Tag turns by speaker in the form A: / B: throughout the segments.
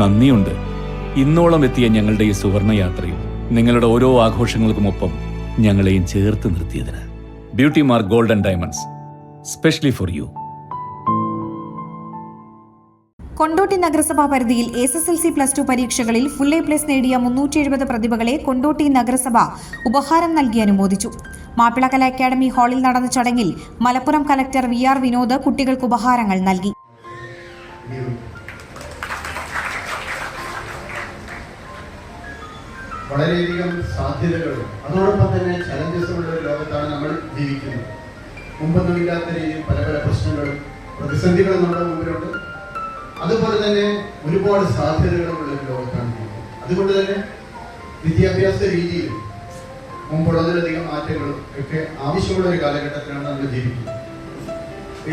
A: നന്ദിയുണ്ട്. ഇന്നോളം എത്തിയ ഞങ്ങളുടെ ഈ സുവർണ യാത്രയിൽ നിങ്ങളുടെ ഓരോ ആഘോഷങ്ങൾക്കുമൊപ്പം ഞങ്ങളെയും ചേർത്ത് നിർത്തിയതിന്. Beauty mark golden diamonds specially for you
B: Kondotty നഗരസഭാ പരിധിയിൽ S S L C plus two പരീക്ഷകളിൽ ഫുൾ എ പ്ലസ് നേടിയ മുന്നൂറ്റി എഴുപത് പ്രതിഭകളെ കൊണ്ടോട്ടി നഗരസഭ ഉപഹാരം നൽകി അനുമോദിച്ചു. മാപ്പിള കല അക്കാദമി ഹാളിൽ നടന്ന ചടങ്ങിൽ Malappuram collector V R Vinod കുട്ടികൾക്ക് ഉപഹാരങ്ങൾ നൽകി.
C: വളരെയധികം സാധ്യതകളും അതോടൊപ്പം തന്നെ ചലഞ്ചസുള്ള ഒരു ലോകത്താണ് നമ്മൾ ജീവിക്കുന്നത്. മുമ്പൊന്നും ഇല്ലാത്ത രീതിയിൽ പല പല പ്രശ്നങ്ങളും പ്രതിസന്ധികളും നമ്മുടെ മുമ്പിലുണ്ട്. അതുപോലെ തന്നെ ഒരുപാട് സാധ്യതകളും ഉള്ള ഒരു ലോകത്താണ് അതുകൊണ്ട് തന്നെ വിദ്യാഭ്യാസ രീതിയിൽ മുമ്പുള്ളതിലധികം മാറ്റങ്ങളും ഒക്കെ ആവശ്യമുള്ള ഒരു കാലഘട്ടത്തിലാണ് നമ്മൾ ജീവിക്കുന്നത്.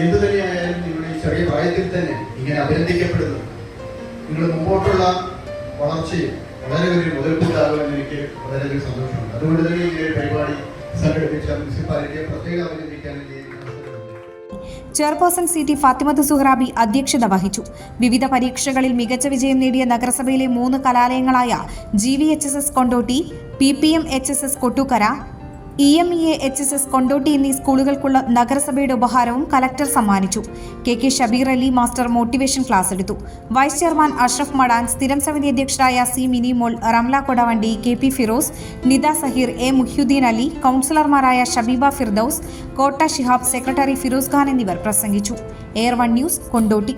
C: എന്തു തന്നെയായാലും നിങ്ങളുടെ ഈ ചെറിയ പ്രായത്തിൽ തന്നെ ഇങ്ങനെ അഭിനന്ദിക്കപ്പെടുന്നു. നിങ്ങൾ മുമ്പോട്ടുള്ള വളർച്ചയും വളരെ വലിയ മുതൽക്കൂട്ടാകുമെന്ന് എനിക്ക് വളരെയധികം സന്തോഷമുണ്ട് അതുകൊണ്ട് തന്നെ ഈ പരിപാടി സംഘടിപ്പിച്ച മുനിസിപ്പാലിറ്റിയെ പ്രത്യേകം അഭിനന്ദിക്കാൻ.
B: Chairperson C T Fathimath Suhrabi അധ്യക്ഷത വഹിച്ചു വിവിധ പരീക്ഷകളിൽ മികച്ച വിജയം നേടിയ നഗരസഭയിലെ മൂന്ന് കലാലയങ്ങളായ G V H S S Kondotty P P M H S S Kottukkara E M E A H S S Kondotty എന്നീ സ്കൂളുകൾക്കുള്ള നഗരസഭയുടെ ഉപഹാരവും കലക്ടർ സമ്മാനിച്ചു. K K Shabeer Ali master motivation class എടുത്തു. വൈസ് ചെയർമാൻ അഷ്റഫ് മടാൻ സ്ഥിരം സമിതി അധ്യക്ഷരായ C Minimol Ramla Kodavandi K P Firoz Nida Saheer A Muhyuddin Ali കൗൺസിലർമാരായ ഷബീബ ഫിർദൌസ് കോട്ട ഷിഹാബ് സെക്രട്ടറി ഫിറോസ് ഖാൻ എന്നിവർ പ്രസംഗിച്ചു. Air one news Kondotty.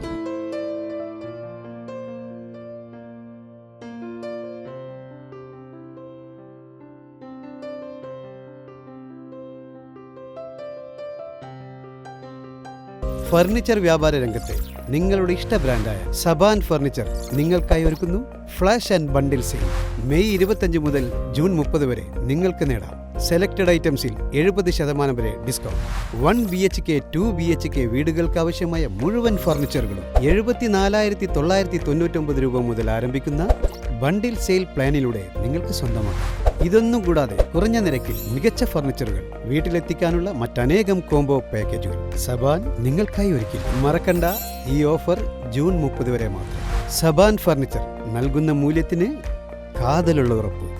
D: Furniture വ്യാപാര രംഗത്തെ നിങ്ങളുടെ ഇഷ്ട ബ്രാൻഡായ സബാൻ ഫർണിച്ചർ നിങ്ങൾക്കായി ഒരുക്കുന്നു flash and bundle sale. May ഇരുപത്തഞ്ച് മുതൽ ജൂൺ മുപ്പത് വരെ നിങ്ങൾക്ക് നേടാം. സെലക്റ്റഡ് ഐറ്റംസിൽ എഴുപത് ശതമാനം വരെ discount. One B H K two B H K വീടുകൾക്ക് ആവശ്യമായ മുഴുവൻ ഫർണിച്ചറുകളും എഴുപത്തിനാലായിരത്തി തൊള്ളായിരത്തി തൊണ്ണൂറ്റൊമ്പത് രൂപ മുതൽ ആരംഭിക്കുന്ന ബണ്ടിൽ സെയിൽ പ്ലാനിലൂടെ നിങ്ങൾക്ക് സ്വന്തമാക്കാം. ഇതൊന്നും കൂടാതെ കുറഞ്ഞ നിരക്കിൽ മികച്ച ഫർണിച്ചറുകൾ വീട്ടിലെത്തിക്കാനുള്ള മറ്റനേകം കോംബോ പാക്കേജുകൾ സബാൻ നിങ്ങൾക്കായി ഒരുക്കി. മറക്കണ്ട ഈ ഓഫർ ജൂൺ മുപ്പത് വരെ മാത്രം. സബാൻ ഫർണിച്ചർ നൽകുന്ന മൂല്യത്തിന് കാതലുള്ള ഉറപ്പ്.